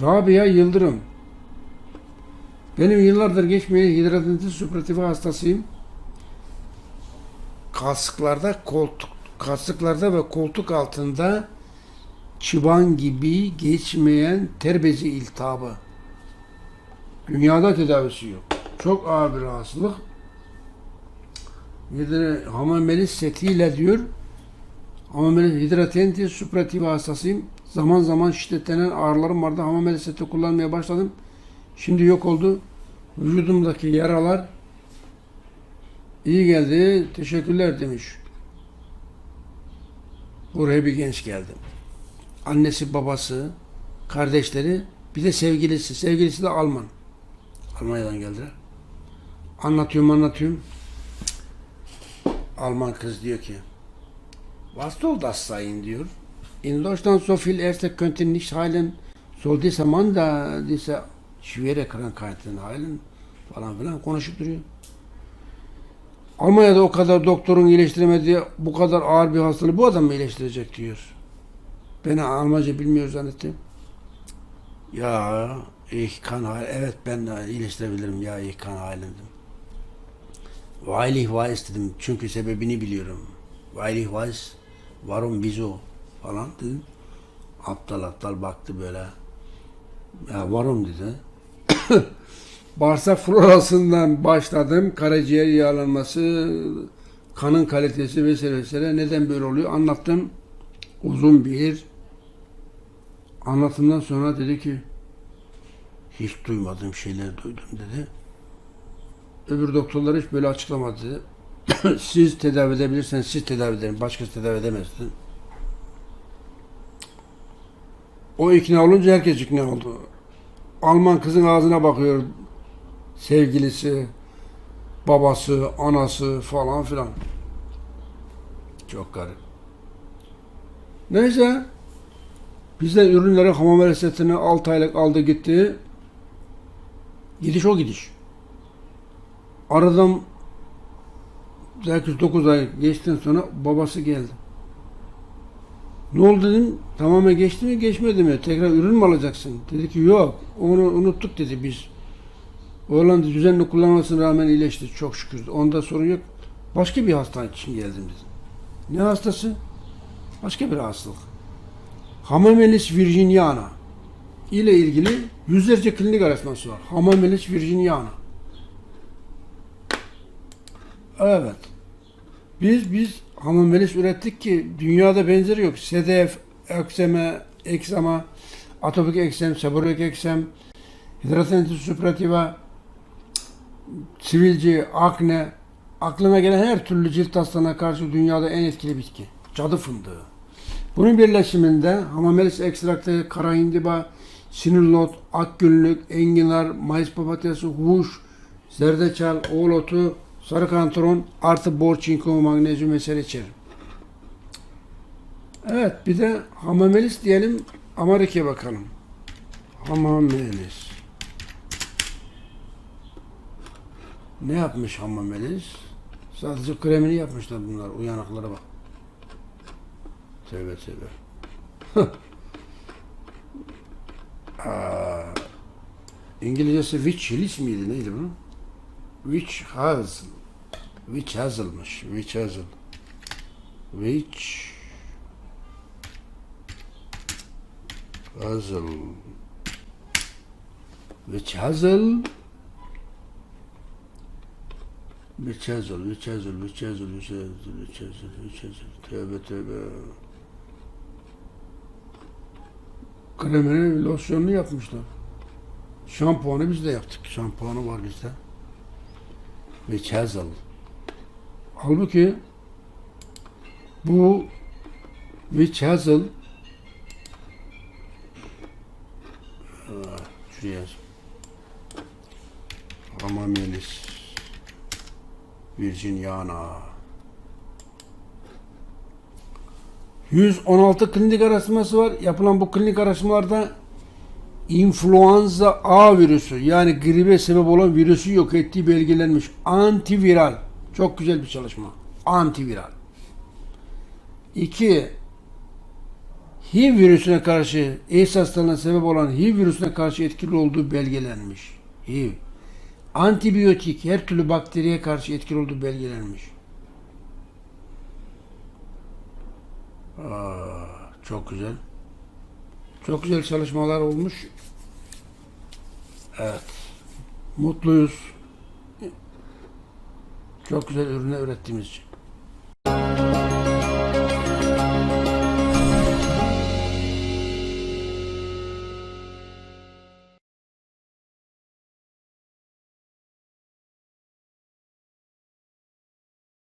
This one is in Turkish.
Rabia Yıldırım. Benim yıllardır geçmeyen hidradenitis suppurativa hastasıyım. Kasıklarda, koltuk, kasıklarda ve koltuk altında çıban gibi geçmeyen ter bezi iltihabı. Dünyada tedavisi yok. Çok ağır bir rahatsızlık. Hamamelis setiyle diyor. Hamamelis hidradenitis suppurativa hastasıyım. Zaman zaman şiddetlenen ağrılarım vardı. Hamamelis seti kullanmaya başladım. Şimdi yok oldu. Vücudumdaki yaralar iyi geldi. Teşekkürler demiş. Buraya bir genç geldi. Annesi, babası, kardeşleri, bir de sevgilisi. Sevgilisi de Alman. Almanya'dan geldiler. Anlatıyorum anlatıyorum. Alman kız diyor ki Was soll das sein diyor. In Deutschland so viel Ärzte könnten nicht heilen. Soll dieser Mann da diese schwere Krankheiten heilen falan filan konuşup duruyor. Almanya'da o kadar doktorun iyileştiremediği bu kadar ağır bir hastalığı bu adam mı iyileştirecek diyor. Beni Almanca bilmiyor zannettim. Ya ich heilen. Evet ben iyileştirebilirim ya ich kann heilen. Weil ich weiß dedim. Çünkü sebebini biliyorum. Weil ich weiß. Warum, wieso falan dedim. Aptal aptal baktı böyle. Ya warum dedi. Bağırsak florasından başladım. Karaciğer yağlanması, kanın kalitesi vesaire vesaire. Neden böyle oluyor anlattım. Uzun bir anlatımdan sonra dedi ki hiç duymadığım şeyler duydum dedi. Öbür doktorlar hiç böyle açıklamadı dedi. siz tedavi edebilirseniz siz tedavi edin. Başkası tedavi edemez dedi. O ikna olunca herkes ikna oldu. Alman kızın ağzına bakıyor. Sevgilisi, babası, anası falan filan. Çok garip. Neyse. Bizden ürünleri hamam setini 6 aylık aldı gitti. Gidiş o gidiş. Aradan 8-9 ay geçtikten sonra babası geldi. Ne oldu dedim. Tamamen geçti mi geçmedi mi? Tekrar ürün mü alacaksın? Dedi ki yok. Onu unuttuk dedi biz. Oğlan düzenli kullanmasına rağmen iyileşti çok şükür. Onda sorun yok. Başka bir hasta için geldim dedi. Ne hastası? Başka bir hastalık. Hamamelis virginiana ile ilgili yüzlerce klinik araştırması var. Hamamelis virginiana. Evet. Biz biz hamamelis ürettik ki dünyada benzeri yok. Sedef, ekseme, eksama, atopik eksem, seborik eksem, hidradenitis suppurativa, sivilce, akne, aklına gelen her türlü cilt hastalığına karşı dünyada en etkili bitki. Cadı fındığı. Bunun birleşiminde hamamelis ekstraktı, kara hindiba, sinirlot, akgünlük, enginar, mayıs papatyası, huş, zerdeçal, oğlotu, sarı kantron artı bor, çinko, magnezyum vesaire içerir. Evet bir de hamamelis diyelim Amerika'ya bakalım. Hamamelis. Ne yapmış hamamelis? Sadece kremini yapmışlar bunlar. Uyanıklara bak. Tövbe tövbe. İngilizcesi witch hilis miydi neydi bu? Witch hazel. Witch hazel'mış. Witch hazel. Witch hazel. Witch hazel. Witch hazel, witch hazel, witch hazel, witch hazel, witch hazel, witch hazel. Tövbe tövbe. Kremini, losyonunu yapmışlar. Şampuanı biz de yaptık. Şampuanı var bizde. Witch hazel. Halbuki bu witch hazel Ah, şuraya yaz. Hamamelis Virginiana 116 klinik araştırması var. Yapılan bu klinik araştırmalarda influenza A virüsü yani gribe sebep olan virüsü yok ettiği belgelenmiş. Antiviral. Çok güzel bir çalışma. Antiviral. 2. HIV virüsüne karşı AIDS hastalığına sebep olan HIV virüsüne karşı etkili olduğu belgelenmiş. HIV. Antibiyotik her türlü bakteriye karşı etkili olduğu belgelenmiş. Aa, çok güzel. Çok güzel çalışmalar olmuş. Evet. Mutluyuz. Çok güzel ürünler ürettiğimiz için.